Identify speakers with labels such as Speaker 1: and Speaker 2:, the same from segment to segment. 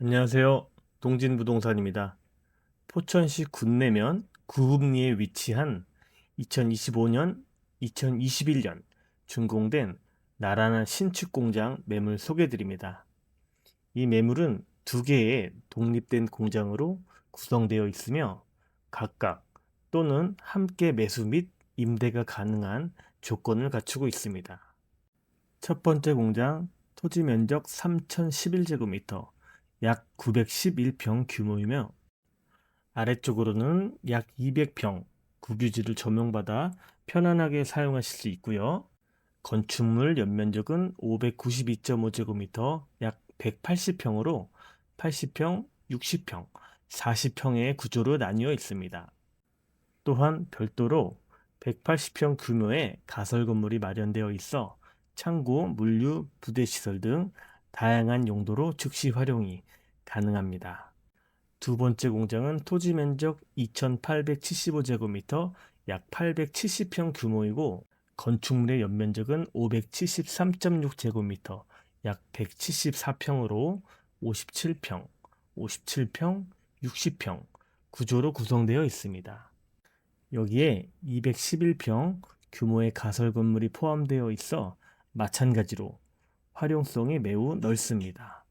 Speaker 1: 안녕하세요. 동진부동산입니다. 포천시 군내면 구읍리에 위치한 2025년, 2021년 준공된 나라나 신축 공장 매물 소개드립니다. 이 매물은 두 개의 독립된 공장으로 구성되어 있으며 각각 또는 함께 매수 및 임대가 가능한 조건을 갖추고 있습니다. 첫 번째 공장 토지 면적 3,011제곱미터 약 911평 규모이며 아래쪽으로는 약 200평 국유지를 조명받아 편안하게 사용하실 수 있고요. 건축물 연면적은 592.5제곱미터 약 180평으로 80평, 60평, 40평의 구조로 나뉘어 있습니다. 또한 별도로 180평 규모의 가설 건물이 마련되어 있어 창고, 물류, 부대 시설 등 다양한 용도로 즉시 활용이 가능합니다. 두 번째 공장은 토지 면적 2,875제곱미터 약 870평 규모이고 건축물의 연면적은 573.6제곱미터 약 174평으로 57평, 57평, 60평 구조로 구성되어 있습니다. 여기에 211평 규모의 가설 건물이 포함되어 있어 마찬가지로 활용성이 매우 넓습니다.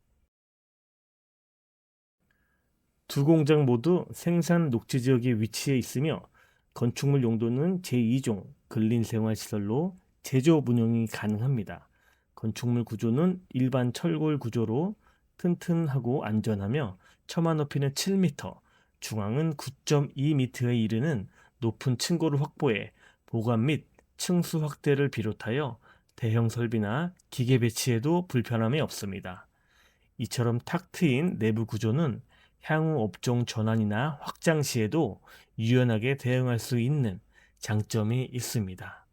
Speaker 1: 두 공장 모두 생산 녹지 지역에 위치해 있으며 건축물 용도는 제2종 근린생활시설로 제조업 운영이 가능합니다. 건축물 구조는 일반 철골 구조로 튼튼하고 안전하며 처마 높이는 7m, 중앙은 9.2m에 이르는 높은 층고를 확보해 보관 및 층수 확대를 비롯하여 대형 설비나 기계 배치에도 불편함이 없습니다. 이처럼 탁 트인 내부 구조는 향후 업종 전환이나 확장 시에도 유연하게 대응할 수 있는 장점이 있습니다.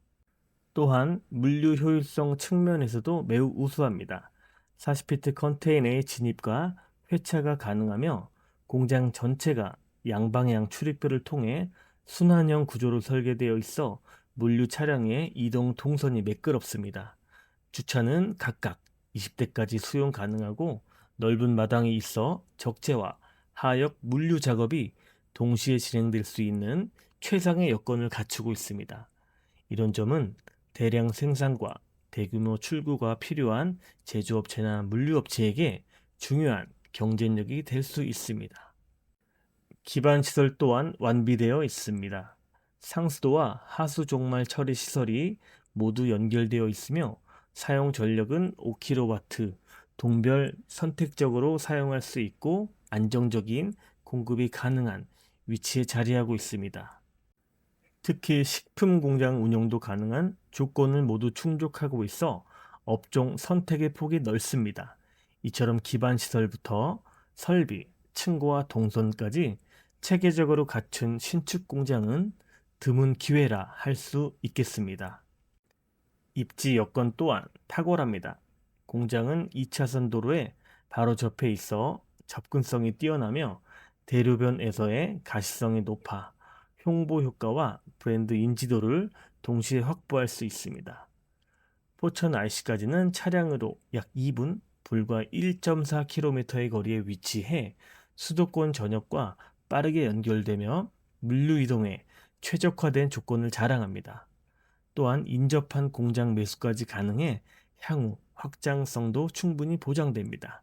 Speaker 1: 또한 물류 효율성 측면에서도 매우 우수합니다. 40피트 컨테이너의 진입과 회차가 가능하며 공장 전체가 양방향 출입구를 통해 순환형 구조로 설계되어 있어 물류 차량의 이동 동선이 매끄럽습니다. 주차는 각각 20대까지 수용 가능하고 넓은 마당이 있어 적재와 하역 물류 작업이 동시에 진행될 수 있는 최상의 여건을 갖추고 있습니다. 이런 점은 대량 생산과 대규모 출구가 필요한 제조업체나 물류업체에게 중요한 경쟁력이 될 수 있습니다. 기반 시설 또한 완비되어 있습니다. 상수도와 하수 종말 처리 시설이 모두 연결되어 있으며 사용 전력은 5kW 동별 선택적으로 사용할 수 있고 안정적인 공급이 가능한 위치에 자리하고 있습니다. 특히 식품 공장 운영도 가능한 조건을 모두 충족하고 있어 업종 선택의 폭이 넓습니다. 이처럼 기반 시설부터 설비, 층고와 동선까지 체계적으로 갖춘 신축 공장은 드문 기회라 할 수 있겠습니다. 입지 여건 또한 탁월합니다. 공장은 2차선 도로에 바로 접해 있어 접근성이 뛰어나며 대로변에서의 가시성이 높아 홍보 효과와 브랜드 인지도를 동시에 확보할 수 있습니다. 포천 IC까지는 차량으로 약 2분, 불과 1.4km의 거리에 위치해 수도권 전역과 빠르게 연결되며 물류 이동에 최적화된 조건을 자랑합니다. 또한 인접한 공장 매수까지 가능해 향후 확장성도 충분히 보장됩니다.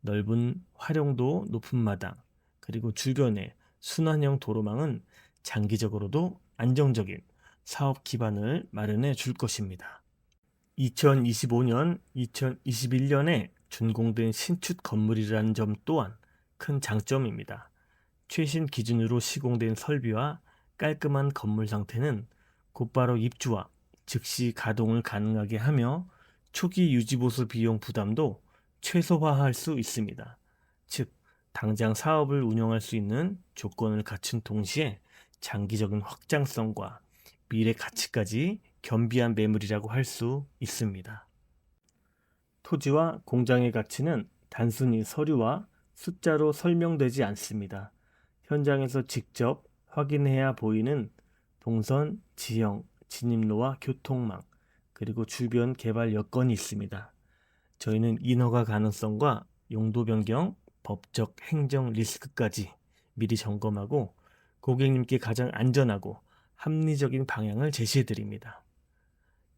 Speaker 1: 넓은 활용도 높은 마당, 그리고 주변의 순환형 도로망은 장기적으로도 안정적인 사업 기반을 마련해 줄 것입니다. 2025년, 2021년에 준공된 신축 건물이라는 점 또한 큰 장점입니다. 최신 기준으로 시공된 설비와 깔끔한 건물 상태는 곧바로 입주와 즉시 가동을 가능하게 하며 초기 유지보수 비용 부담도 최소화할 수 있습니다. 즉, 당장 사업을 운영할 수 있는 조건을 갖춘 동시에 장기적인 확장성과 미래 가치까지 겸비한 매물이라고 할 수 있습니다. 토지와 공장의 가치는 단순히 서류와 숫자로 설명되지 않습니다. 현장에서 직접 확인해야 보이는 동선, 지형, 진입로와 교통망, 그리고 주변 개발 여건이 있습니다. 저희는 인허가 가능성과 용도 변경, 법적, 행정 리스크까지 미리 점검하고 고객님께 가장 안전하고 합리적인 방향을 제시해 드립니다.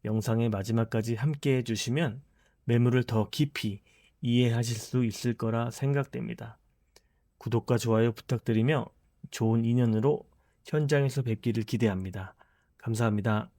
Speaker 1: 영상의 마지막까지 함께 해주시면 매물을 더 깊이 이해하실 수 있을 거라 생각됩니다. 구독과 좋아요 부탁드리며 좋은 인연으로 현장에서 뵙기를 기대합니다. 감사합니다.